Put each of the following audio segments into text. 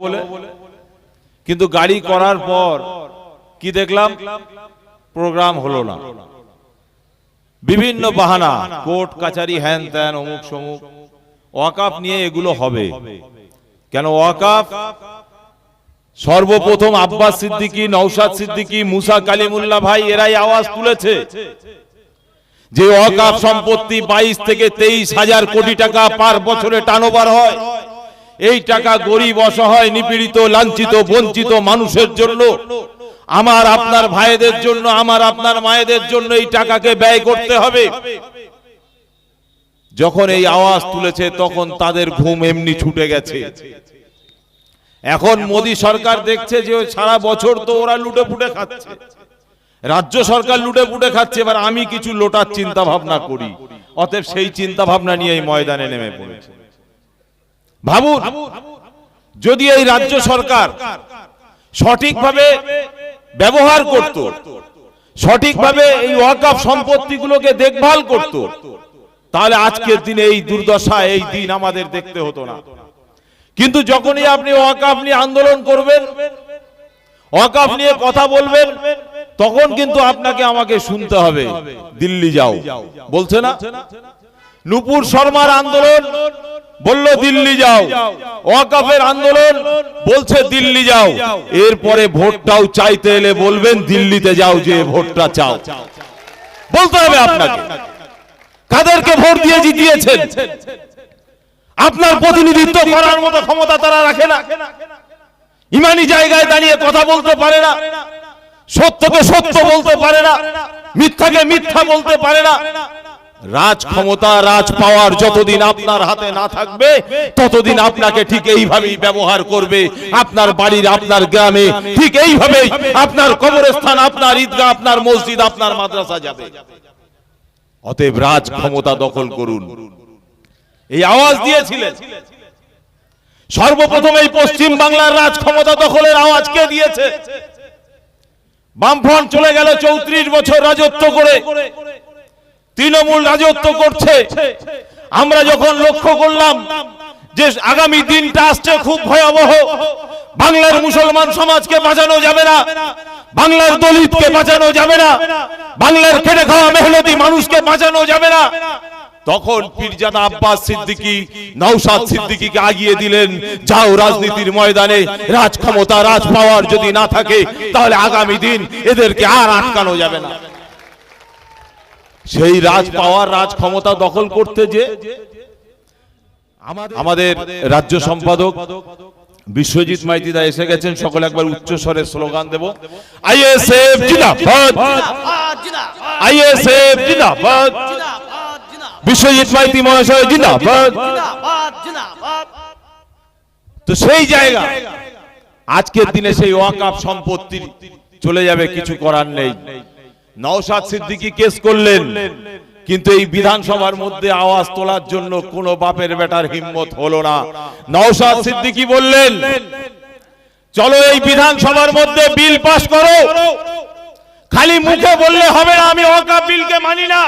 বলে। কিন্তু গাড়ি করার পর কি দেখলাম? প্রোগ্রাম হলো না। বিভিন্ন বাহানা কোর্ট কাচারি হ্যান ত্যান অমুক সমুক। ওয়াকাফ নিয়ে এগুলো হবে। কেন ওয়াকাফ? সর্বপ্রথম আব্বাস সিদ্দিকী নৌসাদ সিদ্দিকী মুসা কালিমুল্লাহ ভাই এরাই আওয়াজ তুলেছে। যে ওয়াকাফ সম্পত্তি বাইশ থেকে তেইশ হাজার কোটি টাকা পার বছরে টানোবার হয়। এই টাকা গরিব, অসহায়, নিপীড়িত, লাঞ্ছিত, বঞ্চিত মানুষের জন্য, আমার আপনার ভাইদের জন্য, আমার আপনার মায়েদের জন্য এই টাকাকে ব্যয় করতে হবে। যখন এই আওয়াজ তুলেছে, তখন তাদের ঘুম এমনি ছুটে গেছে। এখন মোদী সরকার দেখছে যে সারা বছর তো ওরা লুটে পুটে খাচ্ছে। রাজ্য সরকার লুটে পুটে খাচ্ছে, এবার আমি কিছু লোটার চিন্তা ভাবনা করি। অতএব সেই চিন্তা ভাবনা নিয়ে এই ময়দানে নেমে পড়েছে। ভাবুন, যদি এই রাজ্য সরকার সঠিকভাবে ব্যবহার করত, সঠিকভাবে এই ওয়াকাফ সম্পত্তিগুলোকে দেখভাল করত, তাহলে আজকের দিনে এই দুর্দশা, এই দিন আমাদের দেখতে হতো না। কিন্তু যখনই আপনি ওয়াকাফ নিয়ে আন্দোলন করবেন ওয়াকাফ নিয়ে কথা বলবেন, তখন কিন্তু আপনাকে আমাকে শুনতে হবে, দিল্লি যাও। বলছে না? নুপুর শর্মার আন্দোলন বলল দিল্লি যাও। ওয়াকাফের আন্দোলন বলছে দিল্লি যাও। এরপরে ভোটটাও চাইতে এলে বলবেন দিল্লিতে যাও যে ভোটটা চাও। বলতে হবে আপনাকে। কাদেরকে ভোট দিয়ে জিতিয়েছেন? আপনার প্রতিনিধিত্ব করার মতো ক্ষমতা তারা রাখে না। ইমানি জায়গায় দাঁড়িয়ে কথা বলতে পারে না। সত্যকে সত্য বলতে পারে না। মিথ্যাকে মিথ্যা বলতে পারে না। রাজ ক্ষমতা রাজ পাওয়ার যতদিন আপনার হাতে না থাকবে, ততদিন আপনাকে ঠিক এইভাবেই ব্যবহার করবে। আপনার বাড়ির, আপনার গ্রামে ঠিক এইভাবেই আপনার কবরস্থান, আপনার ঈদগাহ, আপনার মসজিদ, আপনার মাদ্রাসা যাবে। অতএব রাজ ক্ষমতা দখল করুন। এই আওয়াজ দিয়েছিলেন। সর্বপ্রথম এই পশ্চিম বাংলার রাজ ক্ষমতা দখলের আওয়াজ কে দিয়েছে? বামফ্রন্ট চলে গেল চৌত্রিশ বছর রাজত্ব করে। তৃণমূল রাজত্ব করছে। আমরা যখন লক্ষ্য করলাম যে আগামী দিনটা আসছে খুব ভয়াবহ, বাংলার মুসলমান সমাজকে বাঁচানো যাবে না, বাংলার দলিতকে বাঁচানো যাবে না, বাংলার খেটে খাওয়া মেহনতি মানুষকে বাঁচানো যাবে না। তখন পীরজাদা আব্বাস সিদ্দিকী, নওশাদ সিদ্দিকীকে আগিয়ে দিলেন, যাও রাজনীতির ময়দানে, রাজ ক্ষমতা, রাজ পাওয়ার যদি না থাকে, তাহলে আগামী দিন এদেরকে আর আটকানো যাবে না। সেই রাজ পাওয়ার রাজ ক্ষমতা দখল করতে যে আমাদের রাজ্য সম্পাদক বিশ্বজিৎ মাইতিদা এসে গেছেন। সকলে একবার উচ্চ স্বরে স্লোগান দেব। আইএসএফ জিন্দাবাদ। আইএসএফ জিন্দাবাদ। বিশ্বজিৎ মাইতি মহাশয় জিন্দাবাদ। তো সেই জায়গা। আজকের দিনে সেই ওয়াকাপ সম্পত্তি চলে যাবে কিছু করার নেই। নওশাদ সিদ্দিকী কেস করলেন। কিন্তু এই বিধানসভার মধ্যে আওয়াজ তোলার জন্য কোনো বাপের বেটার হিম্মত হলো না। নওশাদ সিদ্দিকী বললেন চলো এই বিধানসভার মধ্যে বিল পাস করো। খালি মুখে বললে হবে না আমি অকা বিলকে মানি না।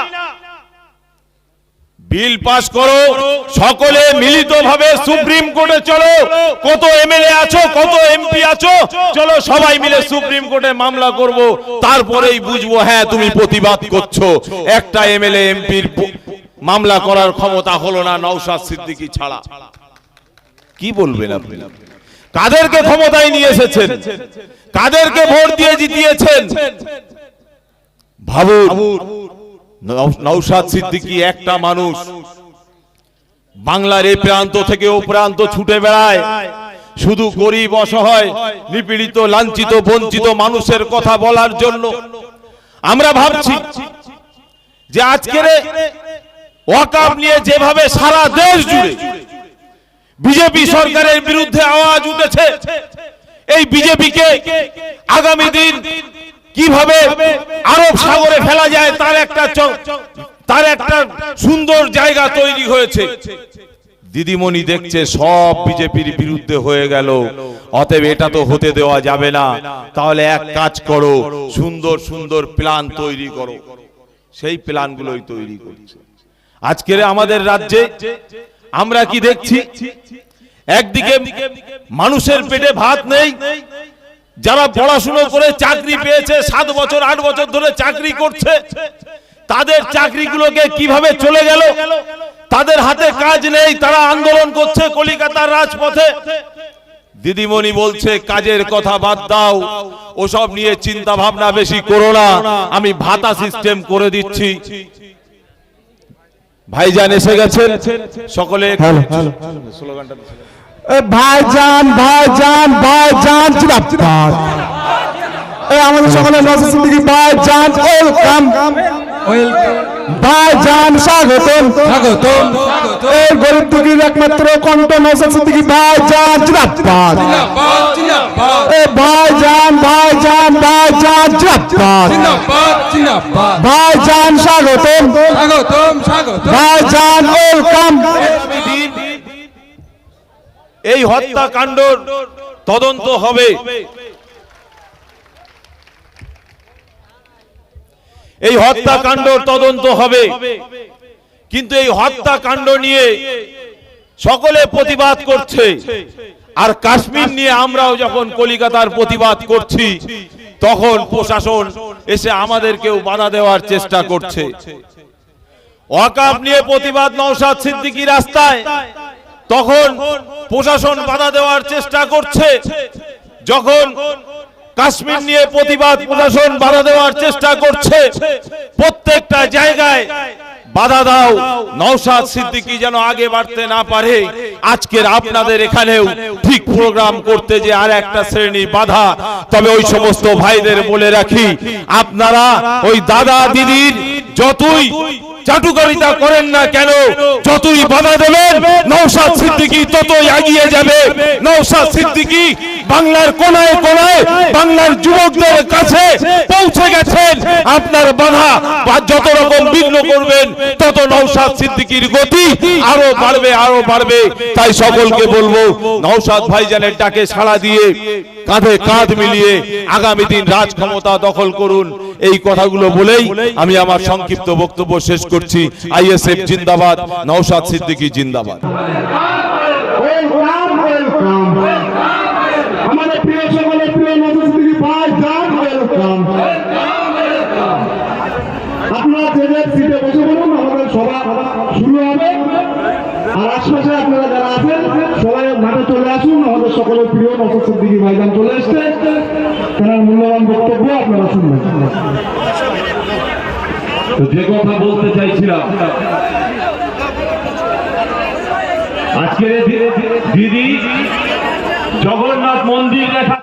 বিল পাস করো। সকলে মিলিতভাবে সুপ্রিম কোর্টে চলো। কত এমএলএ আছো, কত এমপি আছো? চলো সবাই মিলে সুপ্রিম কোর্টে মামলা করব। তারপরেই বুঝব হ্যাঁ তুমি প্রতিবাদ করছ। একটা এমএলএ, এমপির মামলা করার ক্ষমতা হলো না, নওশাদ সিদ্দিকী ছাড়া। কি বলবেন আপনি? কাদেরকে ক্ষমতায় নিয়ে এসেছেন? কাদেরকে ভোট দিয়ে জিতিয়েছেন? ভাবুন। নৌসাদ সিদ্দিকী একটা মানুষ। বাংলার এ প্রান্ত থেকে ও প্রান্ত ছুটে বেড়ায়। শুধু গরিব অসহায়, নিপীড়িত, লাঞ্ছিত, বঞ্চিত মানুষের কথা বলার জন্য। আমরা ভাবছি যে আজকের এ ওয়াকাব নিয়ে যেভাবে সারা দেশ জুড়ে বিজেপি সরকারের বিরুদ্ধে আওয়াজ উঠেছে, এই বিজেপিকে আগামী দিন কীভাবে আরব সাগরে ফেলা যায় তার একটা তার একটা সুন্দর জায়গা তৈরি হয়েছে। দিদিমণি দেখছে সব বিজেপির বিরুদ্ধে হয়ে গেল। অতএব এটা তো হতে দেওয়া যাবে না। তাহলে এক কাজ করো, সুন্দর সুন্দর প্ল্যান তৈরি করো। সেই প্ল্যানগুলোই তৈরি করছে। আজকের আমাদের রাজ্যে আমরা কি দেখছি? একদিকে মানুষের পেটে ভাত নেই যারা পড়াশুনো করে চাকরি পেয়েছে সাত বছর আট বছর ধরে চাকরি করছে তাদের চাকরিগুলোকে কীভাবে চলে গেল? তাদের হাতে কাজ নেই তারা আন্দোলন করছে কলিকাতার রাজপথে। দিদিমণি বলছে কাজের কথা বাদ দাও ওসব নিয়ে চিন্তা ভাবনা বেশি করো না আমি ভাতা সিস্টেম করে দিচ্ছি। ভাইজান এসে গেছেন সকলে। স্লোগানটা ভাইজান ভাইজান ভাইজান জিন্দাবাদ আমাদের সকলে নজর সিদ্দিকী ভাইজান ওয়েলকাম। ভাইজান স্বাগতম। স্বাগতম। এই গরিব দুঃখীর একমাত্র কণ্ঠ নজর সিদ্দিকী ভাইজান জিন্দাবাদ এ ভাইজান ভাইজান ভাইজান জিন্দাবাদ ভাইজান স্বাগতম। স্বাগতম স্বাগতম। ভাইজান ওয়েলকাম। এই হত্যাকাণ্ডর তদন্ত হবে। এই হত্যাকাণ্ডর তদন্ত হবে। কিন্তু এই হত্যাকাণ্ড নিয়ে সকলে প্রতিবাদ করছে। আর কাশ্মীর নিয়ে আমরাও যখন কলিকাতার প্রতিবাদ করছি, তখন প্রশাসন এসে আমাদেরকেও বাধা দেওয়ার চেষ্টা করছে। ওয়াকাফ নিয়ে প্রতিবাদ নওশাদ সিদ্দিকি রাস্তায় তখন প্রশাসন বাধা দেওয়ার চেষ্টা করছে। যখন কাশ্মীর নিয়ে প্রতিবাদ প্রশাসন বাধা দেওয়ার চেষ্টা করছে, প্রত্যেকটা জায়গায় বাধা দাও, নওশাদ সিদ্দিকী যেন আগে বাড়তে না পারে। আজকের আপনাদের এখানেও ঠিক প্রোগ্রাম করতে যে আর একটা শ্রেণি বাধা। তবে ওই সমস্ত ভাইদের বলে রাখি, আপনারা ওই দাদা দিদির যতই চাটুকারিতা করেন না কেন? যতই বাধা দেবেন নৌসাদ সিদ্দিকী ততই এগিয়ে যাবে। নৌসাদ সিদ্দিকী বাংলার কোনায় কোনায় বাংলার যুবকদের কাছে পৌঁছে গেছেন। আপনার বাধা বা যত রকম বিঘ্ন করবেন, তত নৌসাদ সিদ্দিকীর গতি আরও বাড়বে আরও বাড়বে। তাই সকলকে বলব নৌসাদ ভাইজানের ডাকে সাড়া দিয়ে, কাঁধে কাঁধ মিলিয়ে আগামী দিন রাজ ক্ষমতা দখল করুন। এই কথাগুলো বলেই আমি আমার সংক্ষিপ্ত বক্তব্য শেষ করছি। আইএসএফ জিন্দাবাদ নৌসাদ সিদ্দিকী জিন্দাবাদ ওয়েলকাম ওয়েলকাম আমাদের প্রিয় সকলে প্রিয় নজর সিদ্দিকী ভাই যান ওয়েলকাম আপনারা যে যে সিটে বসে বলুন আমাদের সভা শুরু হবে। আর আশপাশে আপনারা যারা আছেন, সবাই মাঠে চলে আসুন। আমাদের সকলের প্রিয় নজর সিদ্দিকী ভাইজান চলে এসছে। মূল্যবান বক্তব্য আপনারা শুনবেন। যে কথা বলতে চাইছিলাম দি- দিদি জগন্নাথ মন্দির দেখা